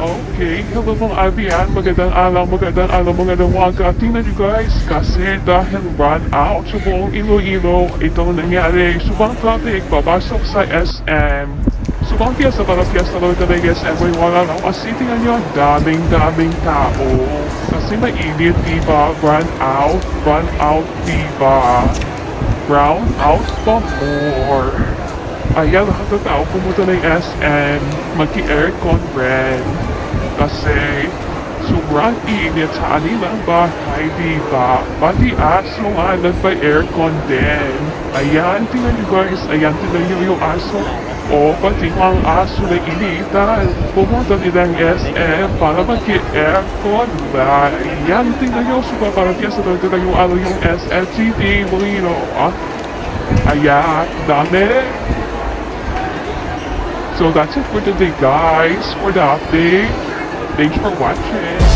Okay, hello mga Albian, magandang araw, magandang araw, magandang umaga. Tingnan nyo guys, kasi dahil run out sa buong Iloilo, itong nangyari, subang traffic, papasok sa SM. Subang piyesa para piyesa daw talaga guys, every wala lang. Kasi tingnan nyo, daming daming tao. Kasi mainit, diba? Run out, run out, diba? Brown out pa more. Ayan, lahat ng tao pumunta ng SM, mag-aircon red. Kasi sobrang init sa kanilang bahay, di ba? Pati aso nga nagpa-aircon din. Ayan, tingnan nyo guys, ayan, tingnan nyo yung aso. O, pati ang aso na initan. Pumunta nilang SM para mag-aircon ba? Ayan, tingnan nyo, super para piyesa daw tingnan yung ano yung SM City, Molino. Ah, ayan, dami. So that's it for today guys, for the update. Thanks for watching.